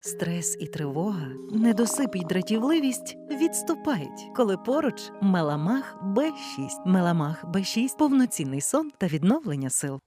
Стрес і тривога, недосип і дратівливість відступають, коли поруч Меламах Б6. Меламах Б6 – повноцінний сон та відновлення сил.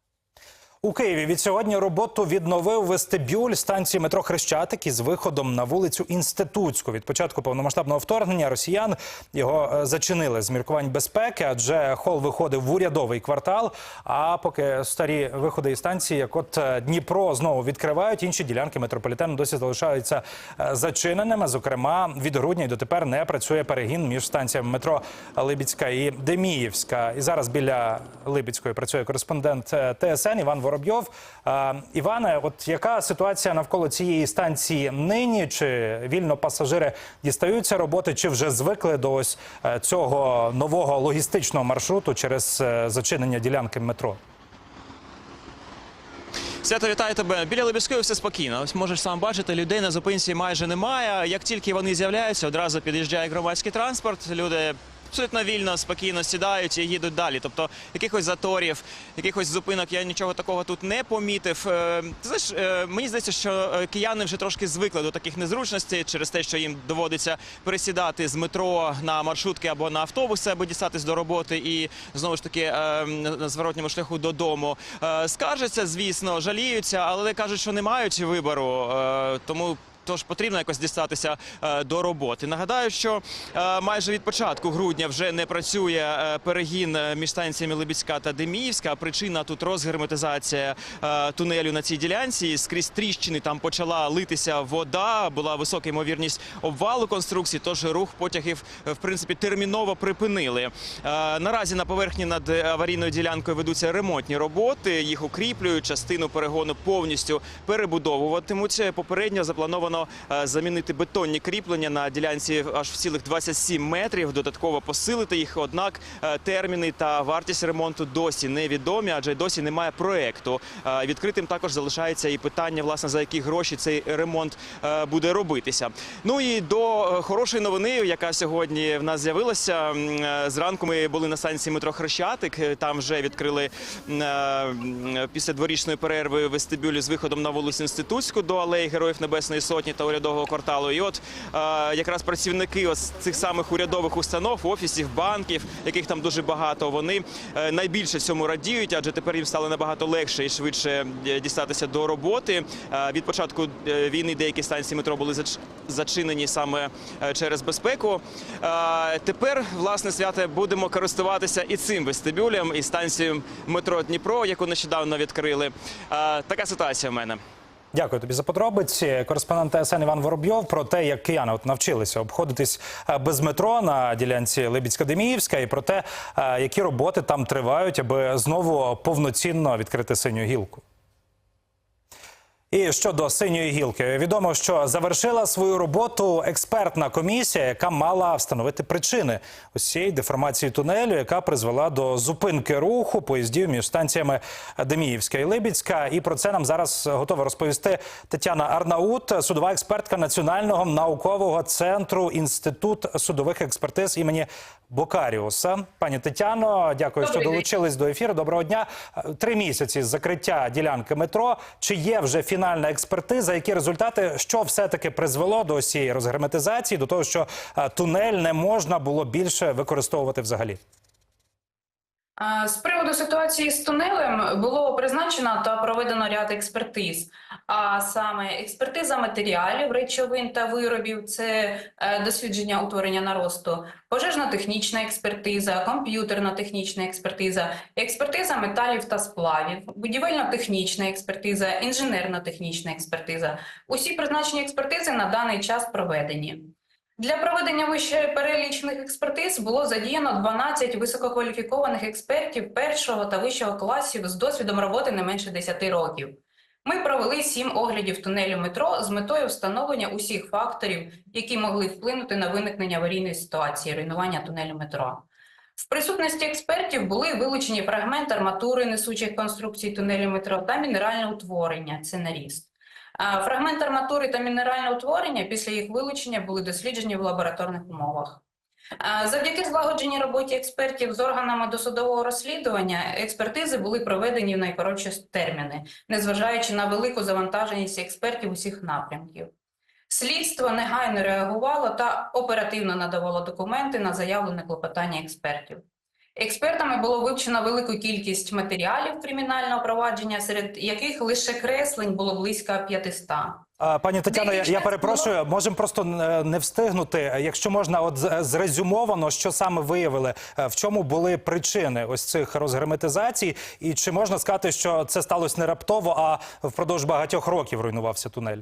У Києві від сьогодні роботу відновив вестибюль станції метро Хрещатик із виходом на вулицю Інститутську. Від початку повномасштабного вторгнення росіян його е, зачинили з міркувань безпеки, адже хол виходив в урядовий квартал. А поки старі виходи із станції, як от е, Дніпро, знову відкривають, інші ділянки метрополітену досі залишаються е, зачиненими. Зокрема, від грудня й дотепер не працює перегін між станціями метро Либідська і Деміївська. І зараз біля Либідської працює кореспондент ТСН Іван Воробйов. Е, Іване, от яка ситуація навколо цієї станції нині? Чи вільно пасажири дістаються роботи, чи вже звикли до ось е, цього нового логістичного маршруту через е, зачинення ділянки метро? Свято вітаю тебе. Біля Лебіської все спокійно. Ось можеш сам бачити, людей на зупинці майже немає. Як тільки вони з'являються, одразу під'їжджає громадський транспорт. Люди абсолютно вільно, спокійно сідають і їдуть далі. Тобто якихось заторів, якихось зупинок я нічого такого тут не помітив. Е, Ти знаєш, е, мені здається, що е, кияни вже трошки звикли до таких незручностей через те, що їм доводиться пересідати з метро на маршрутки або на автобуси, аби дістатись до роботи і знову ж таки е, на зворотньому шляху додому. Скаржаться, звісно, жаліються, але кажуть, що не мають вибору, тому. Тож потрібно якось дістатися е, до роботи. Нагадаю, що е, майже від початку грудня вже не працює е, перегін між станціями Либідська та Деміївська. Причина тут розгерметизація тунелю на цій ділянці. Скрізь тріщини там почала литися вода. Була висока ймовірність обвалу конструкції. Тож рух потягів в принципі терміново припинили. Наразі на поверхні над аварійною ділянкою ведуться ремонтні роботи. Їх укріплюють. Частину перегону повністю перебудовуватимуть. Попередньо заплановано е, замінити бетонні кріплення на ділянці аж в цілих 27 метрів. Додатково посилити їх. Однак е, терміни та вартість ремонту досі невідомі, адже досі немає проекту. Е, Відкритим також залишається і питання, власне, за які гроші цей ремонт буде робитися. Ну і до хорошої новини, яка сьогодні в нас з'явилася. Зранку ми були на станції метро Хрещатик. Там вже відкрили після дворічної перерви вестибюлі з виходом на вулицю Інститутську до алеї Героїв Небесної Сотні та урядового кварталу. І от е, якраз працівники ось цих самих урядових установ, офісів, банків, яких там дуже багато, вони е, найбільше цьому радіють, адже тепер їм стало набагато легше і швидше е, дістатися до роботи. Е, Від початку війни деякі станції метро були зач- зачинені саме через безпеку. Тепер, власне, святе, будемо користуватися і цим вестибюлем, і станцією метро Дніпро, яку нещодавно відкрили. Така ситуація в мене. Дякую тобі за подробиці. Кореспондент ТСН Іван Воробйов про те, як кияни от навчилися обходитись е, без метро на ділянці Либідська-Деміївська, і про те, е, які роботи там тривають, аби знову повноцінно відкрити синю гілку. І щодо синьої гілки, відомо, що завершила свою роботу експертна комісія, яка мала встановити причини усієї деформації тунелю, яка призвела до зупинки руху поїздів між станціями Деміївська і Либідська. І про це нам зараз готова розповісти Тетяна Арнаут, судова експертка Національного наукового центру інститут судових експертиз імені Бокаріуса. Пані Тетяно, дякую, що Добрий день. долучились до ефіру. Доброго дня. Три місяці з закриття ділянки метро. Чи є вже фінальна експертиза? Які результати? Що все-таки призвело до цієї розгерметизації, до того, що е, тунель не можна було більше використовувати взагалі? З приводу ситуації з тунелем було призначено та проведено ряд експертиз. А саме експертиза матеріалів, речовин та виробів це е, дослідження утворення наросту, пожежно-технічна експертиза, комп'ютерно-технічна експертиза, експертиза металів та сплавів, будівельно-технічна експертиза, інженерно-технічна експертиза. Усі призначені експертизи на даний час проведені. Для проведення вище перелічених експертиз було задіяно 12 висококваліфікованих експертів першого та вищого класів з досвідом роботи не менше 10 років. Ми провели сім оглядів тунелю метро з метою встановлення усіх факторів, які могли вплинути на виникнення аварійної ситуації руйнування тунелю метро. В присутності експертів були вилучені фрагмент арматури несучих конструкцій тунелю метро та мінеральне утворення це наріст. Фрагмент арматури та мінеральне утворення після їх вилучення були досліджені в лабораторних умовах. Завдяки злагодженій роботі експертів з органами досудового розслідування експертизи були проведені в найкоротші терміни, незважаючи на велику завантаженість експертів усіх напрямків. Слідство негайно реагувало та оперативно надавало документи на заявлене клопотання експертів. Експертами було вивчено велику кількість матеріалів кримінального провадження, серед яких лише креслень було близько 500. Пані Тетяно, я, я перепрошую, можемо просто е, не встигнути. Якщо можна, от зрезюмовано, що саме виявили, е, в чому були причини ось цих розгерметизацій, і чи можна сказати, що це сталося не раптово, а впродовж багатьох років руйнувався тунель?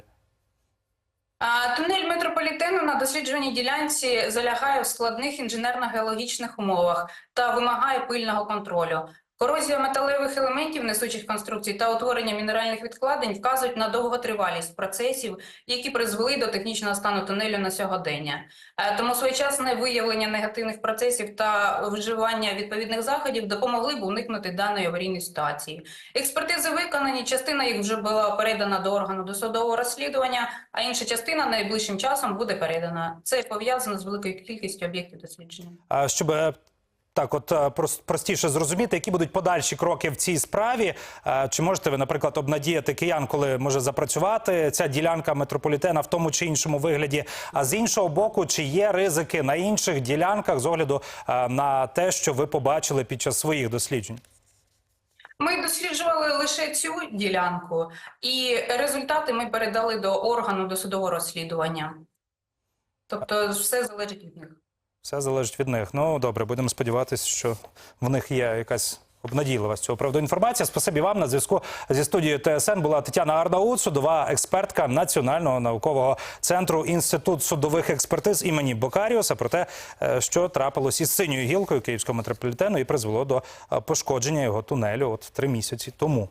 А, Тунель метрополітену на дослідженій ділянці залягає в складних інженерно-геологічних умовах та вимагає пильного контролю. Корозія металевих елементів несучих конструкцій та утворення мінеральних відкладень вказують на довготривалість процесів, які призвели до технічного стану тунелю на сьогодення. Е, Тому своєчасне виявлення негативних процесів та вживання відповідних заходів допомогли б уникнути даної аварійної ситуації. Експертизи виконані, частина їх вже була передана до органу досудового розслідування, а інша частина найближчим часом буде передана. Це пов'язано з великою кількістю об'єктів дослідження. А щоб е, так, от е, простіше зрозуміти, які будуть подальші кроки в цій справі. Е, Чи можете ви, наприклад, обнадіяти киян, коли може запрацювати ця ділянка метрополітена в тому чи іншому вигляді? А з іншого боку, чи є ризики на інших ділянках з огляду е, на те, що ви побачили під час своїх досліджень? Ми досліджували лише цю ділянку, і результати ми передали до органу досудового розслідування. Тобто все залежить від них. Все залежить від них. Ну добре, будемо сподіватися, що в них є якась. Обнадійлива з цього приводу інформація. Спасибі вам на зв'язку зі студією ТСН була Тетяна Арнаут, судова експертка Національного наукового центру Інститут судових експертиз імені Бокаріуса про те, е, що трапилось із синьою гілкою Київського метрополітену і призвело до е, пошкодження його тунелю от три місяці тому.